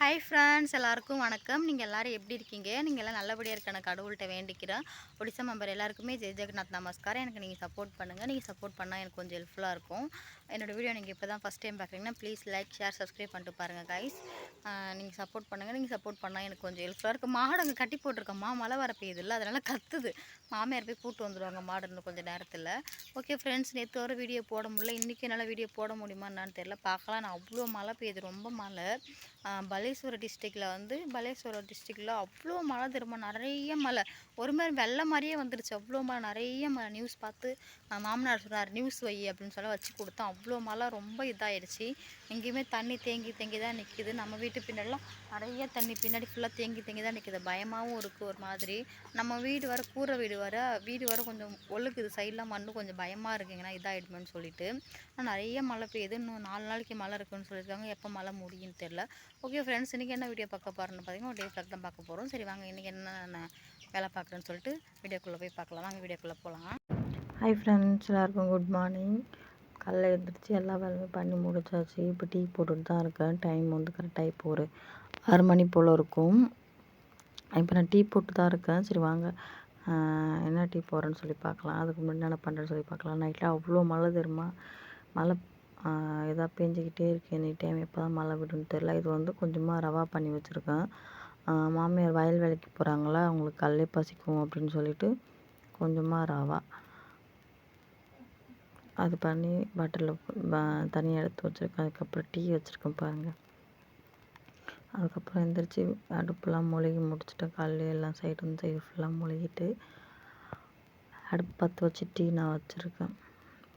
Hi friends எல்லாருக்கும் வணக்கம். நீங்கள் எல்லோரும் எப்படி இருக்கீங்க? நீங்கள் எல்லாம் நல்லபடியாக இருக்கான கடவுள்கிட்ட வேண்டிக்கிறேன். ஒடிசா மெம்பர் எல்லாருக்குமே ஜெய் ஜெகநாத் நமஸ்காரம். எனக்கு நீங்கள் சப்போர்ட் பண்ணுங்கள் நீங்கள் சப்போர்ட் பண்ணால் எனக்கு கொஞ்சம் ஹெல்ப்ஃபுல்லாக இருக்கும். என்னோடய வீடியோ நீங்கள் இப்போ தான் ஃபஸ்ட் டைம் பார்க்குறீங்கன்னா ப்ளீஸ் லைக் ஷேர் சப்ஸ்கிரைப் பண்ணிட்டு பாருங்கள் கைஸ் நீங்கள் சப்போர்ட் பண்ணுங்கள் நீங்கள் சப்போர்ட் பண்ணால் எனக்கு கொஞ்சம் ஹெல்ப்ஃபுல்லாக இருக்கும். மாடு அங்கே கட்டி போட்டிருக்கம்மா மழை வர பெய்யுது இல்லை அதனால் கத்துது. மாமியார் போய் கூட்டு வந்துடுவாங்க மாடு இன்னும் கொஞ்சம் நேரத்தில். ஓகே ஃப்ரெண்ட்ஸ் நேற்று வர வீடியோ போட முடியல. இன்றைக்கி என்னால் வீடியோ போட முடியுமா தெரில தெரியல. பார்க்கலாம் நான் அவ்வளோ மழை பெய்யுது. ரொம்ப மழை. பலேஸ்வரம் டிஸ்ட்ரிக்டில் வந்து பலேஸ்வரம் டிஸ்ட்ரிக்டில் அவ்வளோ மழை திரும்ப நிறைய மழை. ஒரு மாதிரி வெள்ளை மாதிரியே வந்துருச்சு. அவ்வளோ மழை. நிறைய மழை. நியூஸ் பார்த்து மாமனார் சொன்னார் நியூஸ் வை அப்படின்னு சொல்லி வச்சு கொடுத்தோம். அவ்வளோ மழை ரொம்ப இதாகிடுச்சு எங்கேயுமே தண்ணி தேங்கி தேங்கி தான் நிற்கிது நம்ம வீட்டு பின்னாடிலாம் நிறைய தண்ணி பின்னாடி ஃபுல்லாக தேங்கி தேங்கி தான் நிற்கிது பயமாகவும் இருக்குது ஒரு மாதிரி. நம்ம வீடு வர கூரை வீடு வர வீடு வர கொஞ்சம் ஒழுக்குது சைட்லாம் மண்ணு கொஞ்சம் பயமாக இருக்குங்கன்னா இதாகிடுமேன்னு சொல்லிட்டு. நிறைய மழை பெய்யுது. இன்னும் நாலு நாளைக்கு மழை இருக்குன்னு சொல்லியிருக்காங்க. எப்போ மழை முடியும்னு தெரில ஓகே ஃப்ரெண்ட்ஸ் இன்றைக்கி என்ன வீடியோ பார்க்க போகிறோன்னு பார்த்தீங்கன்னா ஒரு டே ஃப்ளாக் தான் பார்க்க போகிறோம் சரி வாங்க இன்றைக்கி என்ன வேலை பார்க்குறேன்னு சொல்லிட்டு வீடியோக்குள்ளே போய் பார்க்கலாம். வாங்க வீடியோக்குள்ளே போகலாம் ஹாய் ஃப்ரெண்ட்ஸ் எல்லாருக்கும் குட் மார்னிங் காலைல எழுந்திரிச்சு எல்லா வேலையுமே பண்ணி முடிச்சாச்சு. இப்போ டீ போட்டுட்டு தான் இருக்கேன். டைம் வந்து கரெக்டாக இப்போ ஒரு ஆறு மணி போல் இருக்கும். இப்போ நான் டீ போட்டு தான் இருக்கேன். சரி வாங்க. என்ன டீ போடுறேன்னு சொல்லி பார்க்கலாம். அதுக்கு முன்னாடி என்ன பண்ணுறேன்னு சொல்லி பார்க்கலாம். நைட்டில் அவ்வளோ மழை தெரியுமா? மழை எதா பேஞ்சிக்கிட்டே இருக்குது எனி டைம் எப்போ தான் மழை விடுன்னு தெரில இது வந்து கொஞ்சமாக ரவா பண்ணி வச்சுருக்கேன். மாமியார் வயல் வேலைக்கு போகிறாங்களா அவங்களுக்கு கல்லே பசிக்கும் அப்படின்னு சொல்லிட்டு கொஞ்சமாக ரவா. அது பண்ணி பாட்டிலில் தனியாக எடுத்து வச்சுருக்கேன். அதுக்கப்புறம் டீ வச்சுருக்கேன் பாருங்கள் அதுக்கப்புறம் எந்திரிச்சு அடுப்புலாம் மொழுகி முடிச்சுட்டு காலையில் எல்லாம் சைடு வந்து சைடு ஃபுல்லாக மொழுகிட்டு அடுப்பு பற்ற வச்சு டீ நான் வச்சுருக்கேன்.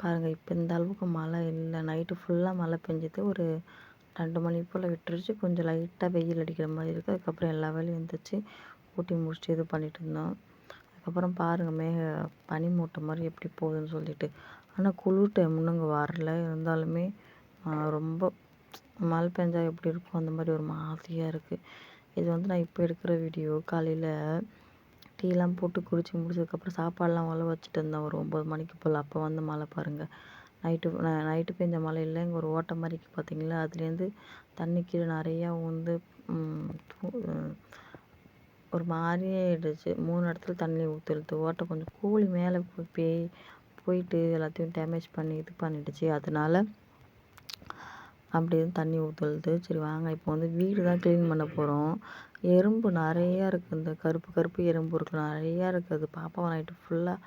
பாருங்கள் இப்போ இந்த அளவுக்கு மழை இல்லை. நைட்டு ஃபுல்லாக மழை பெஞ்சுது. ஒரு ரெண்டு மணி போல் விட்டுருச்சு. கொஞ்சம் லைட்டாக வெயில் அடிக்கிற மாதிரி இருக்குது அதுக்கப்புறம் எல்லா வேலையும் எழுந்திரிச்சி ஊட்டி முடிச்சுட்டு இது பண்ணிகிட்டு இருந்தோம். அதுக்கப்புறம் பாருங்கள் மேக பனி மூட்டை மாதிரி எப்படி போகுதுன்னு சொல்லிட்டு. ஆனால் குளிர் டைம் இன்னும் இங்கே வரல. இருந்தாலுமே ரொம்ப மழை பெஞ்சா எப்படி இருக்கும்? அந்த மாதிரி ஒரு மாதிரியாக இருக்குது இது வந்து நான் இப்போ எடுக்கிற வீடியோ காலையில் டீலாம் போட்டு குடிச்சு முடிச்சதுக்கப்புறம் சாப்பாடெலாம் உழ வச்சுட்டு இருந்தேன். ஒரு ஒம்பது மணிக்கு போல். அப்போ வந்து மழை பாருங்கள் நைட்டு நைட்டு பெஞ்ச மழையில் இங்கே ஒரு ஓட்டை மாதிரி பார்த்தீங்களா அதுலேருந்து தண்ணி கீழே நிறையா வந்து ஒரு மாதிரியே ஆயிடுச்சு. மூணு இடத்துல தண்ணி ஊற்றுறது ஓட்டை கொஞ்சம் கூலி மேலே போய் போயிட்டு எல்லாத்தையும் டேமேஜ் பண்ணி இது பண்ணிடுச்சு. அதனால அப்படியே தண்ணி ஊற்றுறது சரி வாங்க. இப்போ வந்து வீடு தான் க்ளீன் பண்ண போகிறோம் எறும்பு நிறையா இருக்குது இந்த கருப்பு கருப்பு எறும்பு இருக்குது நிறையா இருக்குது அது பாப்பாவை நைட்டு ஃபுல்லாக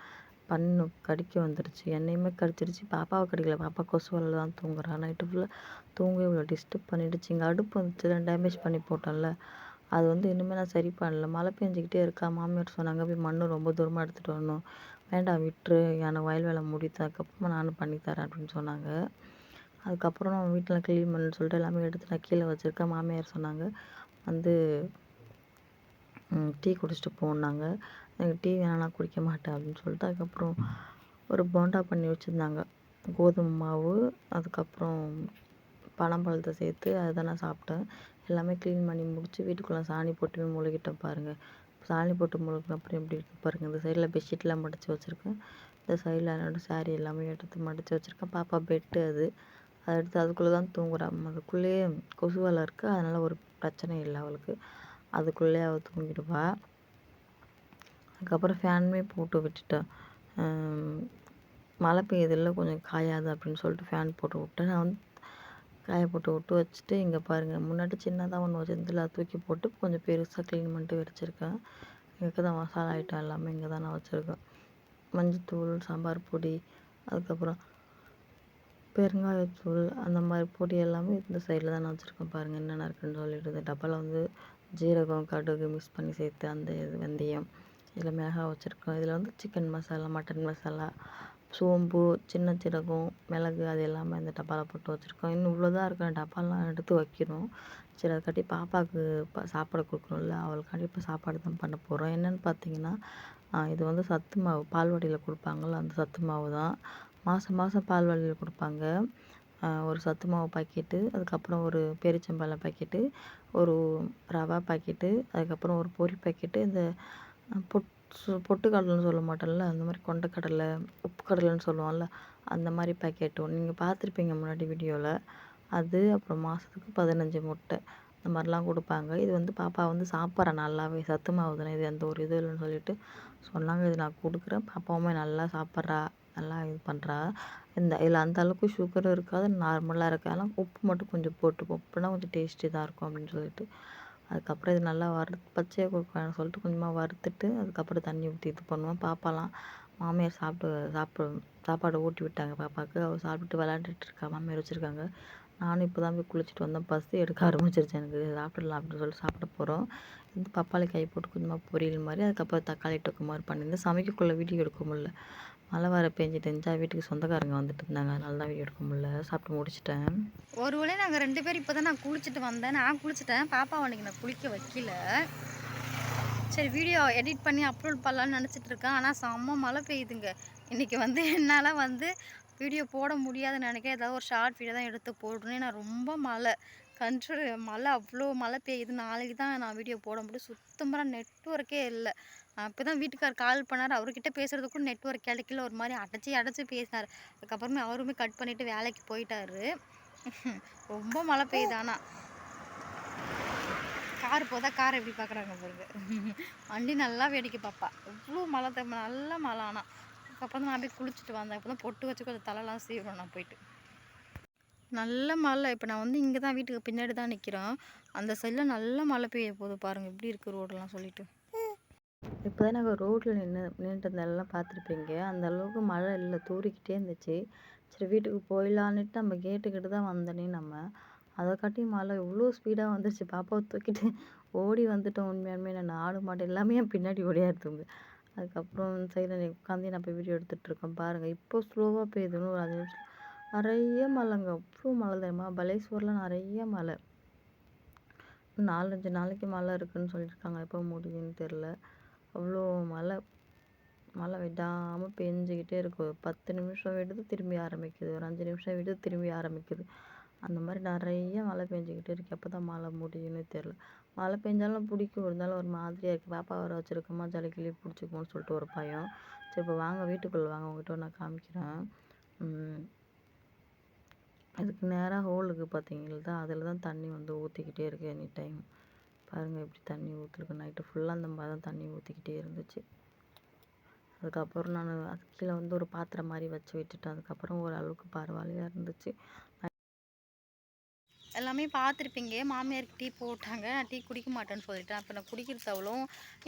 பண்ணு கடிக்க வந்துடுச்சு என்னையுமே கடிச்சிருச்சு. பாப்பாவை கடிக்கல. பாப்பா கொசுவலில் தான் தூங்குறா. நைட்டு ஃபுல்லாக தூங்க இவ்வளோ டிஸ்டர்ப் பண்ணிடுச்சு. இங்கே அடுப்பு வந்துச்சு. டேமேஜ் பண்ணி போட்டோம்ல அது வந்து இன்னுமே நான் சரி பண்ணல. மழை பெஞ்சிக்கிட்டே இருக்கா. மாமியார் சொன்னாங்க போய் மண்ணு ரொம்ப தூரமாக எடுத்துகிட்டு வரணும். வேண்டாம் விட்டுரு. எனக்கு வயல் வேலை முடித்ததுக்கப்புறமா நானும் பண்ணித்தரேன் அப்படின்னு சொன்னாங்க. அதுக்கப்புறம் நான் வீட்டில் க்ளீன் பண்ணுன்னு சொல்லிட்டு எல்லாமே எடுத்து நான் கீழே வச்சுருக்கேன். மாமியார் சொன்னாங்க வந்து டீ குடிச்சிட்டு போனாங்க எனக்கு டீ வேணாம் நான் குடிக்க மாட்டேன் அப்படின்னு சொல்லிட்டு அதுக்கப்புறம் ஒரு போண்டா பண்ணி வச்சுருந்தாங்க. கோதுமை மாவு அதுக்கப்புறம் பனம்பழத்தை சேர்த்து அதை தான் நான் சாப்பிட்டேன். எல்லாமே க்ளீன் பண்ணி முடித்து வீட்டுக்குள்ளே சாணி போட்டு முழுகிட்டேன் பாருங்கள் சாணி போட்டு முழுகின அப்புறம் எப்படி இருக்குது பாருங்கள் இந்த சைடில் பெட்ஷீட்லாம் மடித்து வச்சுருக்கேன். இந்த சைடில் என்னோடய சாரீ எல்லாமே எடுத்து மடித்து வச்சுருக்கேன். பாப்பா பெட்டு அது. அதை எடுத்து அதுக்குள்ளே தான் தூங்குறா. அதுக்குள்ளேயே கொசு வலை இருக்குது அதனால் ஒரு பிரச்சனை இல்லை அவளுக்கு. அதுக்குள்ளேயே அவள் தூங்கிடுவா. அதுக்கப்புறம் ஃபேனுமே போட்டு விட்டுட்டேன். மழை பெய்யுதில்ல கொஞ்சம் காயாது அப்படின்னு சொல்லிட்டு ஃபேன் போட்டு விட்டேன். நான் வந்து காய போட்டு விட்டு வச்சுட்டு இங்கே பாருங்கள் முன்னாடி சின்னதாக ஒன்று வச்சுருந்துல தூக்கி போட்டு கொஞ்சம் பெருசாக க்ளீன் பண்ணிட்டு வச்சுருக்கேன். இங்கே தான் மசாலா ஐட்டம் எல்லாமே இங்கே தான் நான் வச்சுருக்கேன். மஞ்சத்தூள் சாம்பார் பொடி அதுக்கப்புறம் பெருங்காயத்தூள் அந்த மாதிரி பொடி எல்லாமே இந்த சைடில் தான் நான் வச்சுருக்கேன். பாருங்கள் என்னென்ன இருக்குன்னு சொல்லிட்டு இந்த டப்பாவில் வந்து ஜீரகம் கடுகு மிக்ஸ் பண்ணி சேர்த்து அந்த இது வெந்தயம் இதில் மிளகாய் வச்சுருக்கோம். இதில் வந்து சிக்கன் மசாலா மட்டன் மசாலா சோம்பு சின்ன சீரகம் மிளகு அது எல்லாமே அந்த டப்பாவில் போட்டு வச்சுருக்கோம். இன்னும் இவ்வளோ தான் இருக்கிற டப்பாலாம் எடுத்து வைக்கணும். சரி அதுக்காட்டி பாப்பாவுக்கு சாப்பாடு கொடுக்கணும்ல. அவளுக்காண்டி இப்போ சாப்பாடு தான் பண்ண போகிறோம் என்னென்னு பார்த்தீங்கன்னா இது வந்து சத்து மாவு பால்வாடியில் கொடுப்பாங்கள்ல அந்த சத்து மாவு தான். மாதம் மாதம் பால்வாடியில் கொடுப்பாங்க. ஒரு சத்து மாவு பாக்கெட்டு அதுக்கப்புறம் ஒரு பேரிச்சம்பழம் பாக்கெட்டு ஒரு ரவா பாக்கெட்டு அதுக்கப்புறம் ஒரு பொரி பாக்கெட்டு இந்த பொட் பொட்டுக்கடலைன்னு சொல்ல மாட்டோம்ல அந்த மாதிரி கொண்டக்கடலை உப்பு கடலைன்னு சொல்லுவோம்ல அந்த மாதிரி பாக்கெட் ஒன்று நீங்கள் பார்த்துருப்பீங்க முன்னாடி வீடியோவில் அது அப்புறம் மாதத்துக்கு பதினஞ்சு முட்டை இந்த மாதிரிலாம் கொடுப்பாங்க. இது வந்து பாப்பா வந்து சாப்பிட்றா நல்லாவே சத்து மாவு தானே இது எந்த ஒரு இது இல்லைன்னு சொல்லிட்டு சொன்னாங்க. இது நான் கொடுக்குறேன். பாப்பாவுமே நல்லா சாப்பிட்றா நல்லா இது பண்ணுறா இந்த இதில் அந்த அளவுக்கு சுகரும் இருக்காது நார்மலாக இருக்கு அதெல்லாம் உப்பு மட்டும் கொஞ்சம் போட்டுப்போம் உப்புனா கொஞ்சம் டேஸ்ட்டி தான் இருக்கும் அப்படின்னு சொல்லிட்டு அதுக்கப்புறம் இது நல்லா வறு பச்சையாக கொடுக்க சொல்லிட்டு கொஞ்சமாக வறுத்துட்டு அதுக்கப்புறம் தண்ணி ஊற்றி இது பண்ணுவோம். பாப்பாலாம் மாமியார் சாப்பிட்டு சாப்பிட சாப்பாடு ஊட்டி விட்டாங்க பாப்பாவுக்கு. அவள் சாப்பிட்டுட்டு விளாண்டுட்டு இருக்கா மாமியார் வச்சுருக்காங்க. நானும் இப்போ தான் போய் குளிச்சுட்டு வந்தேன். பசி எடுக்க ஆரம்பிச்சிருச்சு எனக்கு. சாப்பிடலாம் அப்படின்னு சொல்லிட்டு சாப்பிட போகிறோம் இது பப்பாளி காய் போட்டு கொஞ்சமாக பொரியல் மாதிரி அதுக்கப்புறம் தக்காளி தொக்கு மாதிரி பண்ணியிருந்தேன். சமைக்கக்குள்ளே வீடியோ எடுக்க முடியல. மழை வர பெஞ்சிட்டு இருந்துச்சா? வீட்டுக்கு சொந்தக்காரங்க வந்துட்டு இருந்தாங்க. அதனால தான் வீடியோ எடுக்க முடியல. சாப்பிட்டு முடிச்சிட்டேன். ஒரு வேளை நாங்கள் ரெண்டு பேரும் இப்போ தான் நான் குளிச்சுட்டு வந்தேன். நான் குளிச்சுட்டேன். பாப்பா அன்னைக்கு நான் குளிக்க வைக்கல. சரி வீடியோ எடிட் பண்ணி அப்லோட் பண்ணலான்னு நினச்சிட்டு இருக்கேன். ஆனால் செம்ம மழை பெய்யுதுங்க. இன்றைக்கி வந்து என்னால் வந்து வீடியோ போட முடியாதுன்னு நினைக்கிறேன். ஏதாவது ஒரு ஷார்ட் வீடியோ தான் எடுத்து போடுறேன் நான் ரொம்ப மழை. கண்ட்ரோல் மழை அவ்வளோ மழை பெய்யுது. நாளைக்கு தான் நான் வீடியோ போட முடியும். சுத்தமாக நெட்ஒர்க்கே இல்லை. அப்போ தான் வீட்டுக்கார் கால் பண்ணார். அவர்கிட்ட பேசுகிறதுக்கும் நெட்ஒர்க் கிடைக்கல. ஒரு மாதிரி அடைச்சி அடைச்சி பேசினார். அதுக்கப்புறமே அவருமே கட் பண்ணிவிட்டு வேலைக்கு போயிட்டாரு. ரொம்ப மழை பெய்யுது ஆனால் கார் போதா கார் எப்படி பார்க்குறாங்க பாருங்க. வண்டி நல்லா வேடிக்கை பார்ப்பா இவ்வளோ மழை தம்ப நல்ல மழை ஆனால் அதுக்கப்புறம் தான் நான் போய் குளிச்சுட்டு வந்தேன். அப்போ தான் பொட்டு வச்சு கொஞ்சம் தலைலாம் சீவிடும் நான் போயிட்டு. நல்ல மழை. இப்போ நான் வந்து இங்கே தான் வீட்டுக்கு பின்னாடி தான் நிற்கிறோம் அந்த சைடில் நல்ல மழை பெய்ய போகுது பாருங்கள் எப்படி இருக்குது ரோடெல்லாம் சொல்லிட்டு. இப்போ தான் நாங்கள் ரோட்டில் நின்று நின்றுட்டு இருந்ததெல்லாம் பார்த்துருப்பீங்க. அந்த அளவுக்கு மழை இல்லை தூறிக்கிட்டே இருந்துச்சு. சரி வீட்டுக்கு போயிடலான்னுட்டு நம்ம கேட்டுக்கிட்டு தான் வந்தனே நம்ம. அதை காட்டி மழை இவ்வளோ ஸ்பீடாக வந்துருச்சு. பாப்பாவை தூக்கிட்டு ஓடி வந்துட்டோம். உண்மையாலுமே நான் ஆடு மாடு எல்லாமே என் பின்னாடி ஓடியாருதுங்க அதுக்கப்புறம் சைடில் உட்காந்து நான் போய் வீடியோ எடுத்துகிட்ருக்கேன் பாருங்கள் இப்போ ஸ்லோவாக பெய்யுதுன்னு ஒரு அஞ்சு நிமிஷம். நிறைய மழைங்க. அவ்வளோ மழை தெரியுமா? பலேஸ்வரில் நிறைய மழை. நாலஞ்சு நாளைக்கு மழை இருக்குன்னு சொல்லியிருக்காங்க. எப்போ முடியும்னு தெரில அவ்வளோ மழை மழை விடாமல் பெஞ்சிக்கிட்டே இருக்கும். பத்து நிமிஷம் விடுது திரும்பி ஆரம்பிக்குது. ஒரு அஞ்சு நிமிஷம் விடுது திரும்பி ஆரம்பிக்குது. அந்த மாதிரி நிறைய மழை பெஞ்சிக்கிட்டே இருக்கு. எப்போ தான் மழை முடியும்னு தெரில மழை பெஞ்சாலும் பிடிக்கும். இருந்தாலும் ஒரு மாதிரியாக இருக்குது பாப்பா வர வச்சுருக்கோமா? ஜலி கிளி பிடிச்சிக்குமோன்னு சொல்லிட்டு ஒரு பயம். சரி இப்போ வாங்க வீட்டுக்குள்ளே வாங்க. உங்கள்கிட்ட நான் காமிக்கிறேன். அதுக்கு நேராக ஹோலுக்கு பார்த்தீங்களா அதில் தான் தண்ணி வந்து ஊற்றிக்கிட்டே இருக்குது எனி டைம் பாருங்கள் எப்படி தண்ணி ஊற்றிருக்கு நைட்டு ஃபுல்லாக அந்த மாதிரி தான் தண்ணி ஊற்றிக்கிட்டே இருந்துச்சு. அதுக்கப்புறம் நான் அது கீழே வந்து ஒரு பாத்திரம் மாதிரி வச்சு விட்டுட்டேன். அதுக்கப்புறம் ஓரளவுக்கு பரவாயில்லையாக இருந்துச்சு. எல்லாமே பார்த்துருப்பீங்க. மாமியாருக்கு டீ போட்டாங்க. நான் டீ குடிக்க மாட்டேன்னு சொல்லிட்டேன். அப்போ நான் குடிக்கிறது அவ்வளோ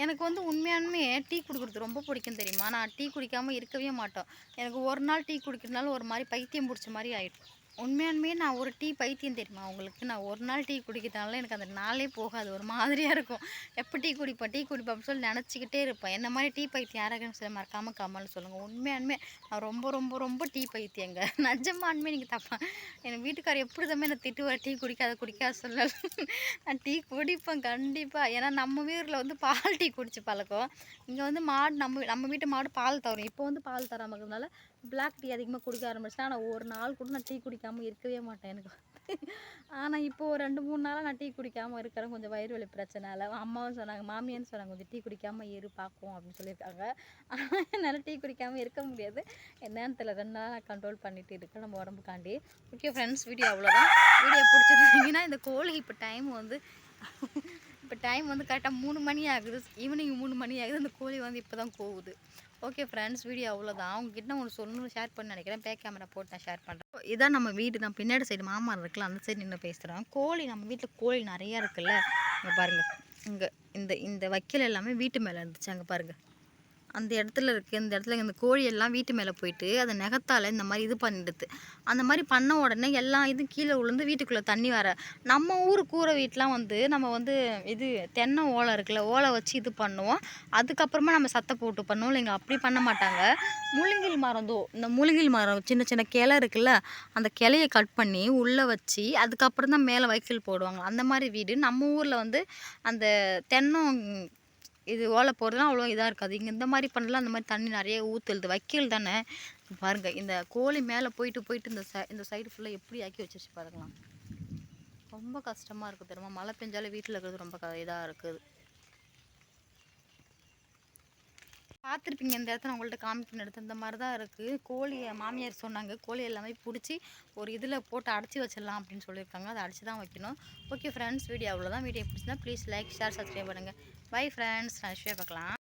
எனக்கு வந்து உண்மையானுமே டீ குடிக்கிறது ரொம்ப பிடிக்கும் தெரியுமா? நான் டீ குடிக்காமல் இருக்கவே மாட்டோம். எனக்கு ஒரு நாள் டீ குடிக்கிறதுனால ஒரு மாதிரி பைத்தியம் பிடிச்ச மாதிரி ஆகிடும் உண்மையானுமே நான் ஒரு டீ பைத்தியம் தெரியுமா உங்களுக்கு? நான் ஒரு நாள் டீ குடிக்கிறதுனால எனக்கு அந்த நாளே போகாது. ஒரு மாதிரியாக இருக்கும். எப்போ டீ குடிப்பேன் டீ குடிப்பேன் சொல்லி நினச்சிக்கிட்டே இருப்பேன். என்ன மாதிரி டீ பைத்தியம்? யாராக சொல்லி மறக்காமல் கமல் சொல்லுங்கள் உண்மையானுமே நான் ரொம்ப ரொம்ப ரொம்ப டீ பைத்தியங்க. நிஜமானுமே நீங்கள் தப்பா என் வீட்டுக்காரர் எப்படி தான் நான் திட்டுவார். டீ குடிக்காத குடிக்காத சொல்ல நான் டீ குடிப்பேன் கண்டிப்பாக ஏன்னா நம்ம வீரில் வந்து பால் டீ குடிச்சு பழக்கம். இங்கே வந்து மாடு நம்ம நம்ம வீட்டு மாடு பால் தரும். இப்போ வந்து பால் தராமல் இருக்கிறதுனால பிளாக் டீ அதிகமாக குடிக்க ஆரம்பிச்சிட்டேன். ஆனால் ஒரு நாள் கூட நான் டீ குடிக்காமல் இருக்கவே மாட்டேன் எனக்கு. ஆனால் இப்போ ஒரு ரெண்டு மூணு நாளாக நான் டீ குடிக்காமல் இருக்கிறேன். கொஞ்சம் வயிறு வலி பிரச்சனையால. அம்மாவும் சொன்னாங்க மாமியான்னு சொன்னாங்க கொஞ்சம் டீ குடிக்காமல் இரு பார்க்கும் அப்படின்னு சொல்லியிருக்காங்க. ஆனால் என்னால் டீ குடிக்காமல் இருக்க முடியாது. என்னன்னு தெரியல. ரெண்டு நாள் நான் கண்ட்ரோல் பண்ணிட்டு இருக்கேன் நம்ம உடம்புக்காண்டி. ஓகே ஃப்ரெண்ட்ஸ் வீடியோ அவ்வளோதான் வீடியோ பிடிச்சிருந்தீங்கன்னா இந்த கோழி இப்போ டைம் வந்து இப்போ டைம் வந்து கரெக்டாக மூணு மணி ஆகுது. ஈவினிங் மூணு மணி ஆகுது. அந்த கோழி வந்து இப்போ தான் கோவுது. ஓகே ஃப்ரெண்ட்ஸ் வீடியோ அவ்வளோதான் அவங்ககிட்ட ஒன்று சொல்லணும் ஷேர் பண்ண நினைக்கிறேன். பே கேமரா போட்டு நான் ஷேர் பண்ணுறேன் இதான் நம்ம வீடு தான். பின்னாடி சைடு மாமா இருக்குல்ல அந்த சைடு நின்று பேசுகிறோம் கோழி நம்ம வீட்டில் கோழி நிறையா இருக்குல்ல. இங்கே பாருங்கள் இங்கே இந்த இந்த வைக்கல் எல்லாமே வீட்டு மேலே இருந்துச்சு. அங்கே பாருங்கள் அந்த இடத்துல இருக்குது இந்த இடத்துல இந்த கோழியெல்லாம் வீட்டு மேலே போயிட்டு அதை நெகத்தால் இந்த மாதிரி இது பண்ணிடுது. அந்த மாதிரி பண்ண உடனே எல்லா இதுவும் கீழே விழுந்து வீட்டுக்குள்ளே தண்ணி வர நம்ம ஊர் கூரை வீட்டெலாம் வந்து நம்ம வந்து இது தென்னை ஓலை இருக்குல்ல ஓலை வச்சு இது பண்ணுவோம். அதுக்கப்புறமா நம்ம சத்தை போட்டு பண்ணுவோம். இல்லைங்க அப்படி பண்ண மாட்டாங்க. முழுங்கில் மரம் தோ இந்த முழுங்கில் மரம் சின்ன சின்ன கிளை இருக்குல்ல அந்த கிளையை கட் பண்ணி உள்ளே வச்சு அதுக்கப்புறம் தான் மேலே வைக்கல் போடுவாங்க. அந்த மாதிரி வீடு நம்ம ஊரில் வந்து அந்த தென்னம் இது ஓலை போடுறதுலாம் அவ்வளோ இதாக இருக்காது. இங்கே இந்த மாதிரி பண்ணலாம் அந்த மாதிரி தண்ணி நிறைய ஊற்றுது வைக்கல் தானே? பாருங்கள் இந்த கோழி மேலே போயிட்டு போயிட்டு இந்த சை இந்த சைடு ஃபுல்லாக எப்படி ஆக்கி வச்சிருச்சு பாருக்கலாம் ரொம்ப கஷ்டமாக இருக்குது தெரியுமா? மழை பெஞ்சாலே வீட்டில் இருக்கிறது ரொம்ப க இதாக இருக்குது. பார்த்துருப்பீங்க இந்த இடத்துல உங்கள்கிட்ட காமிக்கணும் எடுத்து. இந்த மாதிரி தான் இருக்குது கோழியை மாமியார் சொன்னாங்க கோழி எல்லாமே பிடிச்சி ஒரு இதில் போட்டு அடைச்சி வச்சிடலாம் அப்படின்னு சொல்லியிருக்காங்க. அதை அடைச்சி தான் வைக்கணும். ஓகே ஃப்ரெண்ட்ஸ் வீடியோ அவ்வளோதான் வீடியோ பிடிச்சிருந்தா ப்ளீஸ் லைக் ஷேர் சப்ஸ்கிரைப் பண்ணுங்கள் பை ஃப்ரெண்ட்ஸ் நான் நெக்ஸ்ட் பார்க்கலாம்.